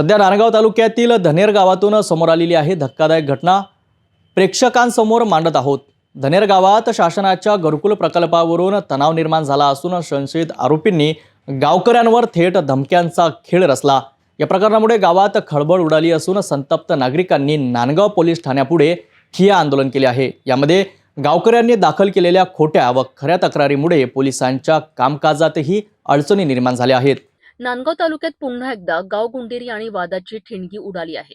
सध्या नारगाव तालुक्यातील धनेर गावातून समोर आलेली आहे धक्कादायक घटना. प्रेक्षकांसमोर मांडत आहोत. धनेर गावात शासनाच्या घरकुल प्रकल्पावरून तणाव निर्माण झाला असून संशयित आरोपींनी गावकऱ्यांवर थेट धमक्यांचा खेळ रचला. या प्रकरणामुळे गावात खळबळ उडाली असून संतप्त नागरिकांनी नांदगाव पोलीस ठाण्यापुढे ठिया आंदोलन केले आहे. यामध्ये गावकऱ्यांनी दाखल केलेल्या खोट्या व खऱ्या तक्रारीमुळे पोलिसांच्या कामकाजातही अडचणी निर्माण झाल्या आहेत. नांदगाव तालुक्यात पुन्हा एकदा गाव गुंडेरी आणि वादाची ठिणगी उडाली आहे.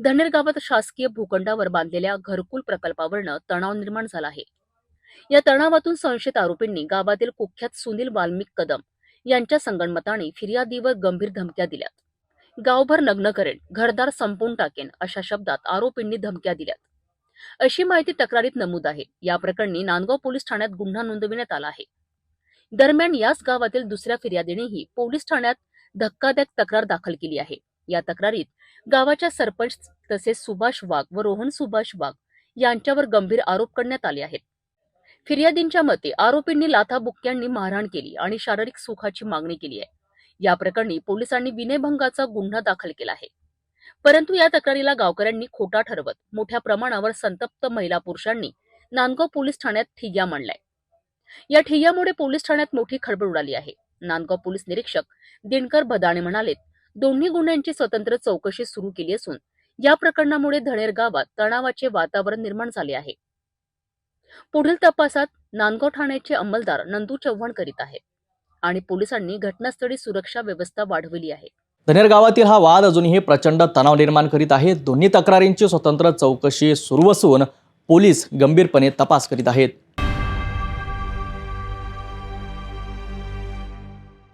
धनेर गावात शासकीय भूखंडावर बांधलेल्या घरकुल प्रकल्पावरनं तणाव निर्माण झाला आहे. या तणावातून संशयित आरोपींनी गावातील कुख्यात सुनील वाल्मिक कदम यांच्या संगणमताने फिर्यादीवर गंभीर धमक्या दिल्यात. गावभर नग्न करेन घरदार संपवून टाकेन अशा शब्दात आरोपींनी धमक्या दिल्यात. अशी माहिती तक्रारीत नमूद आहे. या प्रकरणी नांदगाव पोलीस ठाण्यात गुन्हा नोंदविण्यात आला आहे. दरम्यान याच गावातील दुसऱ्या फिर्यादीनेही पोलीस ठाण्यात धक्कादायक तक्रार दाखल केली आहे. या तक्रारीत गावाच्या सरपंच तसेच सुभाष वाघ व रोहन सुभाष वाघ यांच्यावर गंभीर आरोप करण्यात आले आहेत. फिर्यादींच्या मते आरोपींनी लाथाबुक्क्यांनी मारहाण केली आणि शारीरिक सुखाची मागणी केली आहे. या प्रकरणी पोलिसांनी विनयभंगाचा गुन्हा दाखल केला आहे. परंतु या तक्रारीला गावकऱ्यांनी खोटा ठरवत मोठ्या प्रमाणावर संतप्त महिला पुरुषांनी नांदगाव पोलीस ठाण्यात ठिय्या मांडलाय या ठिय्यामुळे पोलीस ठाण्यात मोठी खळबळ उडाली आहे. नांदगाव पोलीस निरीक्षक दिनकर बदाणे म्हणाले दोन्ही गुन्ह्यांची स्वतंत्र चौकशी सुरू केली असून या प्रकरणामुळे धनेर गावात तणावाचे वातावरण निर्माण झाले आहे. पुढील तपासात नांदगाव ठाण्याचे अंमलदार नंदू चव्हाण करीत आहे आणि पोलिसांनी घटनास्थळी सुरक्षा व्यवस्था वाढविली आहे. धनेर गावातील हा वाद अजूनही प्रचंड तणाव निर्माण करीत आहे. दोन्ही तक्रारींची स्वतंत्र चौकशी सुरू असून पोलीस गंभीरपणे तपास करीत आहेत.